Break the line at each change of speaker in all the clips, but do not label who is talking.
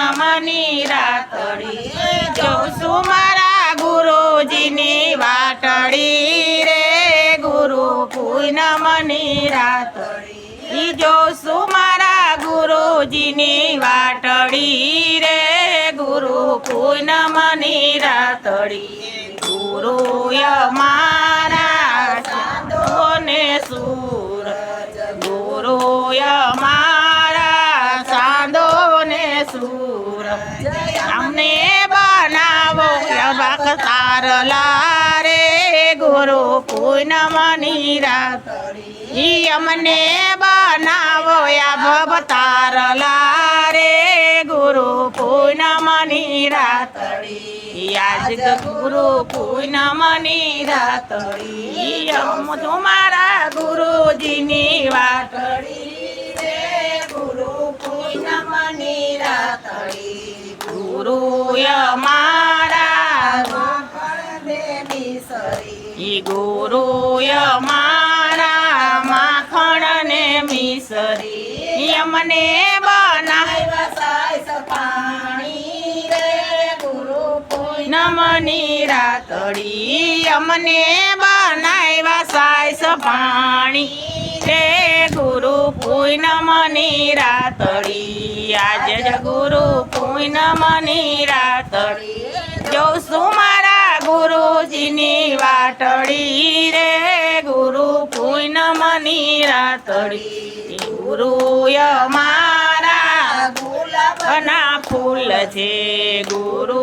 પૂનમની રાતડી. જોઉં છું મારા ગુરુજીની વાટડી રે. ગુરુ પૂનમની રાતડી. જોઉં છું મારા ગુરુજીની વાટડી રે. ગુરુ પૂનમની રાતડી. ગુરુ મારા સૂરજ. ગુરુય તારલા રે ગુરુ પૂનમની રાતરી અમને બનાવો યા તારલા રે ગુરુ પૂનમની રાતરી આજ ગુરુ પૂનમની રાતરી અમ તમારા ગુરુજીની વાટડી ગુરુ પૂનમની રાતડી ગુરુ મારા ઈ ગુરુય મારા માખણ ને મિસરી, યમને પૂનમની રાતડી અમને બનાવ્યા સાયસ પાણી રે. ગુરુ પૂનમની રાતડી, આજે ગુરુ પૂનમની રાતડી. જોઉં છું વાટડી રે, ગુરુ પૂનમની રાતડી. ગુરુ મારા ગુલાબના ફૂલ છે. ગુરુ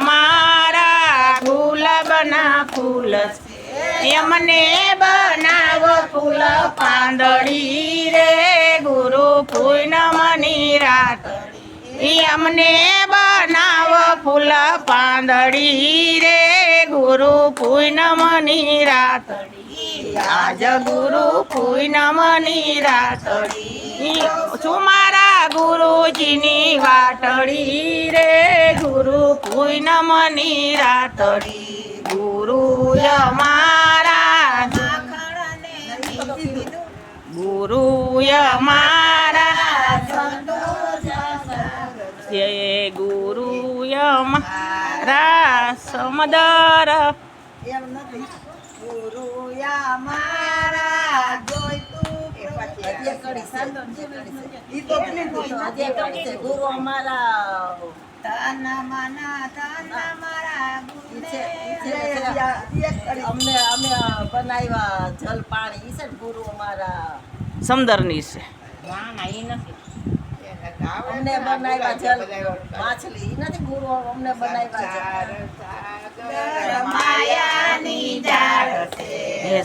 મારા ગુલાબના ફૂલ છે. એમને બનાવો ફૂલ પાંદડી રે, ગુરુ પૂનમની રાતડી. અમને બનાવો ફૂલ પાંદડી રે ગુરુ પૂનમની રાતડી, આજ ગુરુ પૂનમની રાતડી. છું મારા ગુરુજીની વાટડી રે, ગુરુ પૂનમની રાતડી. ગુરુ મારા
કડી છે ગુરુ અમારા
અમને અમે બનાવ્યા જલ પાણી છે ને ગુરુ અમારા
સમદરની છે.
અમને બનાવ્યા જલ માછલી. નથી ગુરુ અમને બનાવ્યા જલ
માયાની જાળ છે.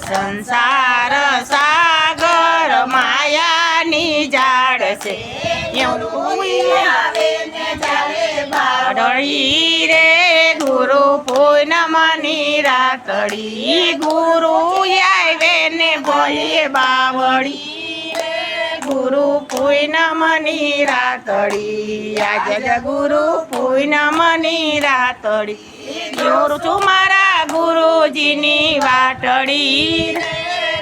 સંસાર સાગર માયાની જાળ છે. એવું આવે ને જાવે બાળડી રે. ગુરુ પૂનમની રાતડી ગુરુ આવે ને ભોય બાવડી રે ગુરુ પૂનમની રાતડી આજે ગુરુ પૂનમની રાતડી જોરું છું મારા ગુરુજીની વાટડી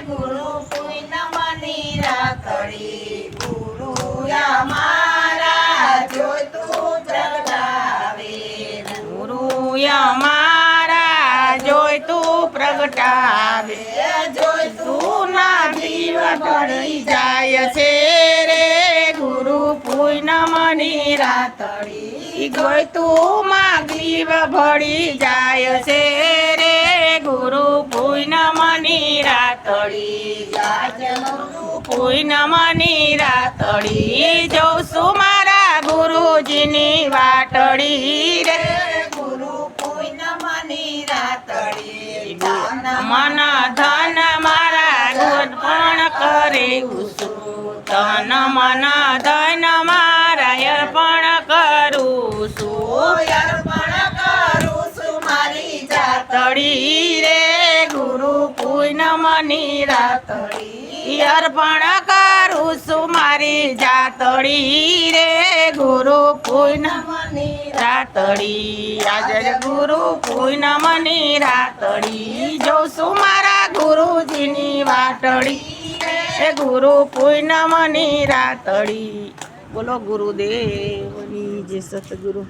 ગુરુ પૂનમની રાતડી ગુરુયા મારા જોઈતું પ્રગટાવે। ગુરુયા મારા જોઈતું પ્રગટાવે। જોઈતું ના જીવ પડી જાય। રાતડી જોઈતું માં જીવ ભળી જાય છે રે ગુરુ પૂનમની રાતડી આજે ગુરુ પૂનમની રાતડી જોઉં મારા ગુરુજીની વાટડી રે ગુરુ પૂનમની રાતડી મન ધન મારા ગુણ પણ કરે તન મન ધન જાતડી રે, ગુરુ પૂનમની રાતડી. અર્પણ કરું છું મારી જાતડી રે, ગુરુ પૂનમની રાતડી. આજે ગુરુ પૂનમની રાતડી. જોઉં છું મારા ગુરુજીની વાટડી એ ગુરુ પૂનમની રાતડી. બોલો ગુરુદેવની જે સતગુરુ